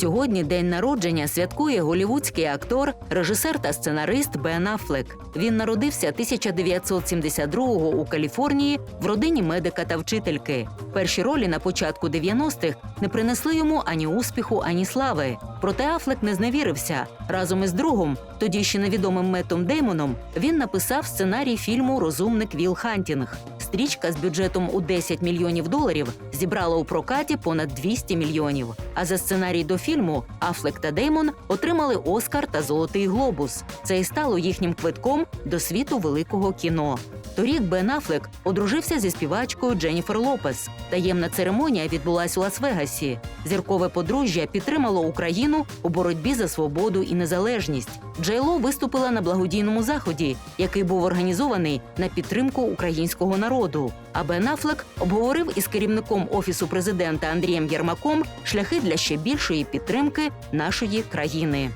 Сьогодні день народження святкує голівудський актор, режисер та сценарист Бен Аффлек. Він народився 1972-го у Каліфорнії в родині медика та вчительки. Перші ролі на початку 90-х не принесли йому ані успіху, ані слави. Проте Афлек не зневірився. Разом із другом, тоді ще невідомим Меттом Деймоном, він написав сценарій фільму Розумник Віл Хантінг. Стрічка з бюджетом у 10 мільйонів доларів зібрала у прокаті понад 200 мільйонів. А за сценарій до фільму Афлек та Деймон отримали Оскар та Золотий глобус. Це і стало їхнім квитком до світу великого кіно. Торік Бен Афлек одружився зі співачкою Дженніфер Лопес. Таємна церемонія відбулась у Лас-Вегасі. Зіркове подружжя підтримало Україну у боротьбі за свободу і незалежність. Джейло виступила на благодійному заході, який був організований на підтримку українського народу. А Бен Афлек обговорив із керівником офісу президента Андрієм Єрмаком шляхи для ще більшої підтримки нашої країни.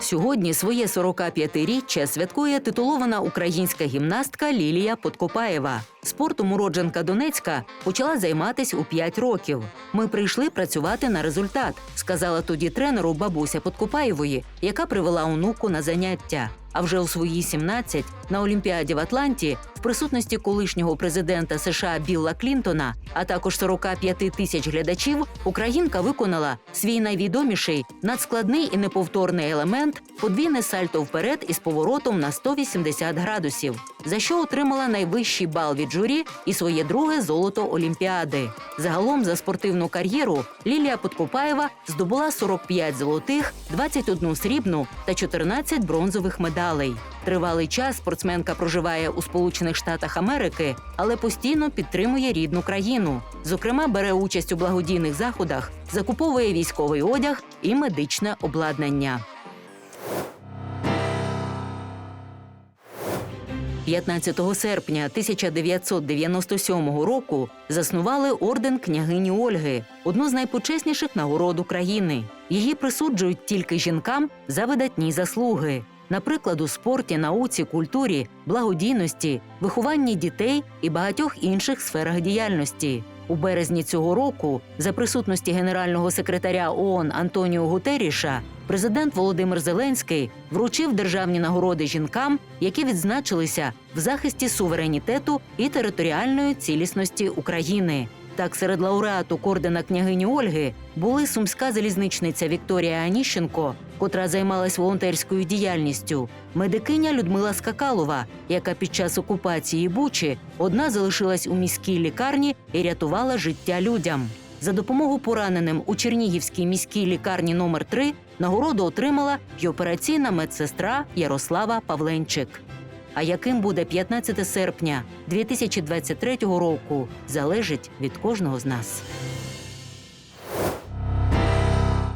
Сьогодні своє 45-річчя святкує титулована українська гімнастка Лілія Подкопаєва. Спортом уродженка Донецька почала займатися у 5 років. Ми прийшли працювати на результат, сказала тоді тренеру бабуся Подкопаєвої, яка привела онуку на заняття. А вже у свої 17 на Олімпіаді в Атланті в присутності колишнього президента США Білла Клінтона, а також 45 тисяч глядачів, Українка виконала свій найвідоміший надскладний і неповторний елемент подвійне сальто вперед із поворотом на 180 градусів, за що отримала найвищий бал від журі і своє друге золото Олімпіади. Загалом за спортивну кар'єру Лілія Подкопаєва здобула 45 золотих, 21 срібну та 14 бронзових медалей. Тривалий час спортсменка проживає у Сполучених Штатах Америки, але постійно підтримує рідну країну. Зокрема, бере участь у благодійних заходах, закуповує військовий одяг і медичне обладнання. 15 серпня 1997 року заснували орден княгині Ольги, одну з найпочесніших нагород України. Її присуджують тільки жінкам за видатні заслуги. Наприклад, у спорті, науці, культурі, благодійності, вихованні дітей і багатьох інших сферах діяльності. У березні цього року, за присутності генерального секретаря ООН Антоніо Гутеріша, президент Володимир Зеленський вручив державні нагороди жінкам, які відзначилися в захисті суверенітету і територіальної цілісності України. Так, серед лауреаток ордена княгині Ольги були сумська залізничниця Вікторія Аніщенко, котра займалась волонтерською діяльністю, медикиня Людмила Скакалова, яка під час окупації Бучі одна залишилась у міській лікарні і рятувала життя людям. За допомогу пораненим у Чернігівській міській лікарні номер 3 нагороду отримала й операційна медсестра Ярослава Павленчик. А яким буде 15 серпня 2023 року, залежить від кожного з нас.